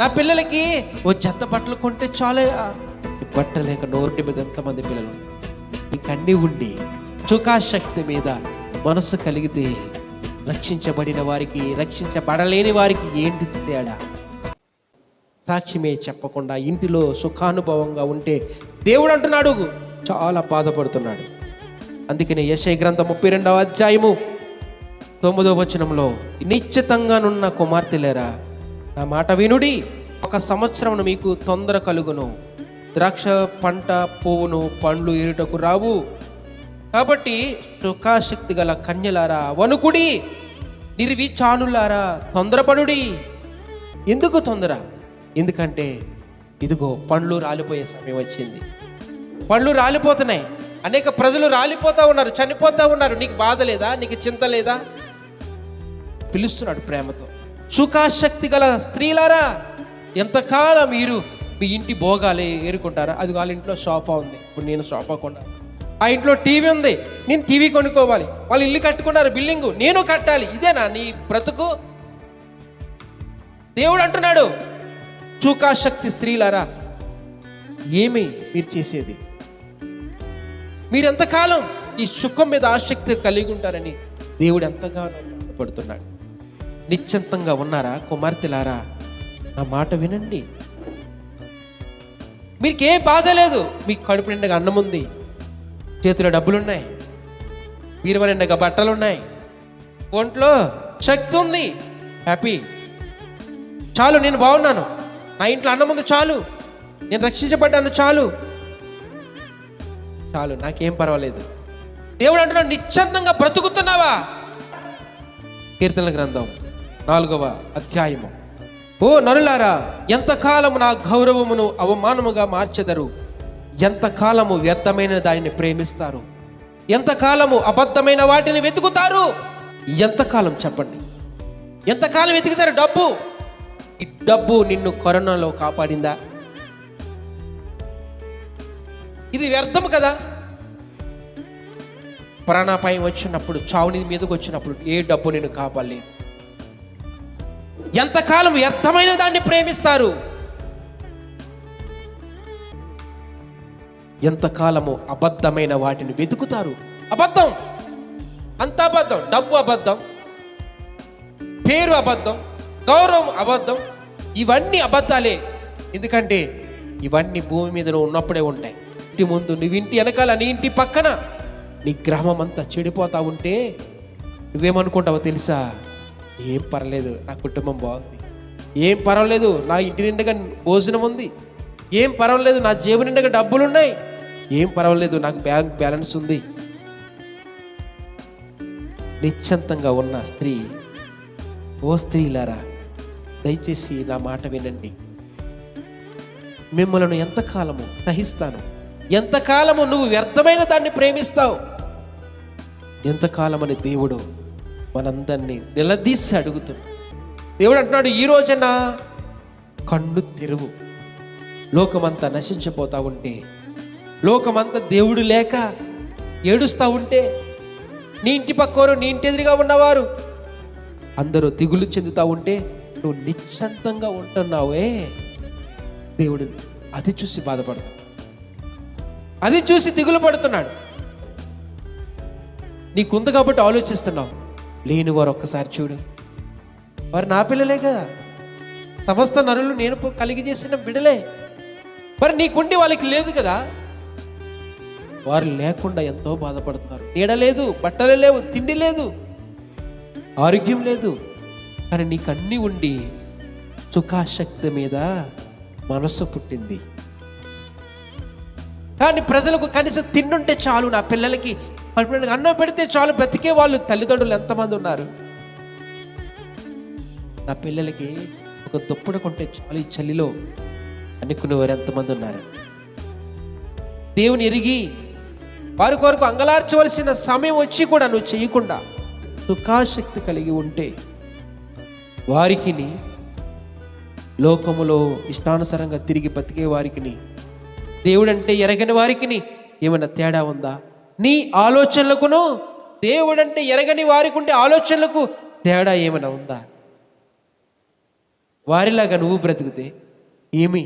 నా పిల్లలకి ఓ చెత్త బట్టలు కొంటే చాలే. బట్టలేక నోటి మీద ఎంతమంది పిల్లలు? ఈ అన్నీ ఉండి చుకాశక్తి మీద మనసు కలిగితే రక్షించబడిన వారికి రక్షించబడలేని వారికి ఏంటి తేడా? సాక్ష్యమే చెప్పకుండా ఇంటిలో సుఖానుభవంగా ఉంటే దేవుడు అంటున్నాడు. చాలా బాధపడుతున్నాడు. అందుకనే యశయ గ్రంథం ముప్పై రెండవ అధ్యాయము తొమ్మిదవ వచనంలో నిశ్చితంగానున్న కుమార్తెలేరా నా మాట వినుడి. ఒక సంవత్సరం మీకు తొందర కలుగును. ద్రాక్ష పంట పువ్వును పండ్లు ఏరుటకు రావు. కాబట్టి సుఖాశక్తి గల కన్యలారా వణుకుడి. నిర్విచానులారా తొందరపడుడి. ఎందుకు తొందర? ఎందుకంటే ఇదిగో పండ్లు రాలిపోయే సమయం వచ్చింది. పండ్లు రాలిపోతున్నాయి. అనేక ప్రజలు రాలిపోతూ ఉన్నారు చనిపోతూ ఉన్నారు. నీకు బాధ లేదా? నీకు చింత లేదా? పిలుస్తున్నాడు ప్రేమతో. సుఖాశక్తి గల స్త్రీలారా ఎంతకాలం మీరు మీ ఇంటి భోగాలే ఏరుకుంటారా? అది వాళ్ళ ఇంట్లో సోఫా ఉంది. ఇప్పుడు నేను సోఫా కొన్నా. ఆ ఇంట్లో టీవీ ఉంది. నేను టీవీ కొనుక్కోవాలి. వాళ్ళు ఇల్లు కట్టుకున్నారు బిల్డింగు. నేను కట్టాలి. ఇదేనా నీ బ్రతుకు. దేవుడు అంటున్నాడు చూకాశక్తి స్త్రీలారా ఏమి మీరు చేసేది? మీరు ఎంతకాలం ఈ సుఖం మీద ఆసక్తి కలిగి ఉంటారని దేవుడు ఎంతగానో పడుతున్నాడు. నిశ్చంతంగా ఉన్నారా కుమార్తెలారా? నా మాట వినండి. మీకు ఏ బాధ లేదు. మీకు కడుపు నిండగా అన్నం ఉంది. చేతిలో డబ్బులున్నాయి. బీరువా నిండగా బట్టలు ఉన్నాయి ఒంట్లో శక్తి ఉంది. హ్యాపీ. చాలు నేను బాగున్నాను. నా ఇంట్లో అన్నం ఉంది చాలు. నేను రక్షించబడ్డాను చాలు. చాలు నాకేం పర్వాలేదు. దేవుడు అంటున్నాడు నిశ్చందంగా బ్రతుకుతున్నావా? కీర్తన గ్రంథం. నాలుగవ అధ్యాయము. ఓ నరులారా ఎంతకాలము నా గౌరవమును అవమానముగా మార్చెదరు? ఎంతకాలము వ్యర్థమైన దానిని ప్రేమిస్తారు? ఎంతకాలము అబద్ధమైన వాటిని వెతుకుతారు? ఎంతకాలం చెప్పండి. ఎంతకాలం వెతుకుతారు డబ్బు? ఈ డబ్బు నిన్ను కరోనాలో కాపాడిందా? ఇది వ్యర్థం కదా? ప్రాణాపాయం వచ్చినప్పుడు చావుని మీదకి వచ్చినప్పుడు ఏ డబ్బు నేను కాపాడలేదు? ఎంతకాలం వ్యర్థమైన దాన్ని ప్రేమిస్తారు? ఎంతకాలము అబద్ధమైన వాటిని వెతుకుతారు? అబద్ధం. అంత అబద్ధం. డబ్బు అబద్ధం. పేరు అబద్ధం. గౌరవం అబద్ధం. ఇవన్నీ అబద్ధాలే. ఎందుకంటే ఇవన్నీ భూమి మీద నువ్వు ఉన్నప్పుడే ఉంటాయి. ఇంటి ముందు నువ్వు ఇంటి వెనకాల నీ ఇంటి పక్కన నీ గ్రామం అంతా చెడిపోతా ఉంటే నువ్వేమనుకుంటావో తెలుసా? ఏం పర్లేదు నా కుటుంబం బాగుంది. ఏం పర్వాలేదు నా ఇంటి నిండుగా భోజనం ఉంది. ఏం పర్వాలేదు నా జేబు నిండుగా డబ్బులు ఉన్నాయి ఏం పర్వాలేదు నాకు బ్యాంక్ బ్యాలెన్స్ ఉంది. నిశ్చంతంగా ఉన్న స్త్రీ ఓ స్త్రీలారా దయచేసి నా మాట వినండి. మిమ్మలను ఎంతకాలము సహిస్తాను? ఎంతకాలము నువ్వు వ్యర్థమైన దాన్ని ప్రేమిస్తావు? ఎంతకాలమని దేవుడు మనందరినీ నిలదీసి అడుగుతున్నా దేవుడు అంటున్నాడు ఈ రోజున కన్ను తెరువు. లోకమంతా నశించిపోతా ఉంటే లోకమంతా దేవుడు లేక ఏడుస్తూ ఉంటే నీ ఇంటి పక్కవారు నీ ఇంటి ఎదురుగా ఉన్నవారు అందరూ దిగులు చెందుతా ఉంటే నువ్వు నిశ్చంతంగా ఉంటున్నావే. దేవుడు అది చూసి బాధపడుతున్నాడు అది చూసి దిగులు పడుతున్నాడు. నీకుంది కాబట్టి ఆలోచిస్తున్నావు. లేని వారు ఒక్కసారి చూడు. వారు నా పిల్లలే కదా. సమస్త నరులు నేను కలిగి చేసిన బిడలే. మరి నీకుండి వాళ్ళకి లేదు కదా. వారు లేకుండా ఎంతో బాధపడుతున్నారు. నీడ లేదు బట్టలు లేవు తిండి లేదు ఆరోగ్యం లేదు. కానీ నీకు ఉండి సుఖాశక్తి మీద మనస్సు పుట్టింది. కానీ ప్రజలకు కనీసం తిండుంటే చాలు నా పిల్లలకి. కడుపునిండా అన్నం పెడితే చాలు బ్రతికే వాళ్ళు తల్లిదండ్రులు ఎంతమంది ఉన్నారు? నా పిల్లలకి ఒక దుప్పటి కొంటే చాలు ఈ చలిలో అనుకునేవారు ఎంతమంది ఉన్నారు? దేవుని ఎరిగి వారి కొరకు అంగలార్చవలసిన సమయం వచ్చి కూడా నువ్వు చేయకుండా సుఖాశక్తి కలిగి ఉంటే వారికిని లోకములో ఇష్టానుసారంగా తిరిగి బతికే వారికిని దేవుడంటే ఎరగని వారికిని ఏమైనా తేడా ఉందా? నీ ఆలోచనలకును దేవుడంటే ఎరగని వారికి ఉండే ఆలోచనలకు తేడా ఏమైనా ఉందా? వారిలాగా నువ్వు బ్రతికితే ఏమి?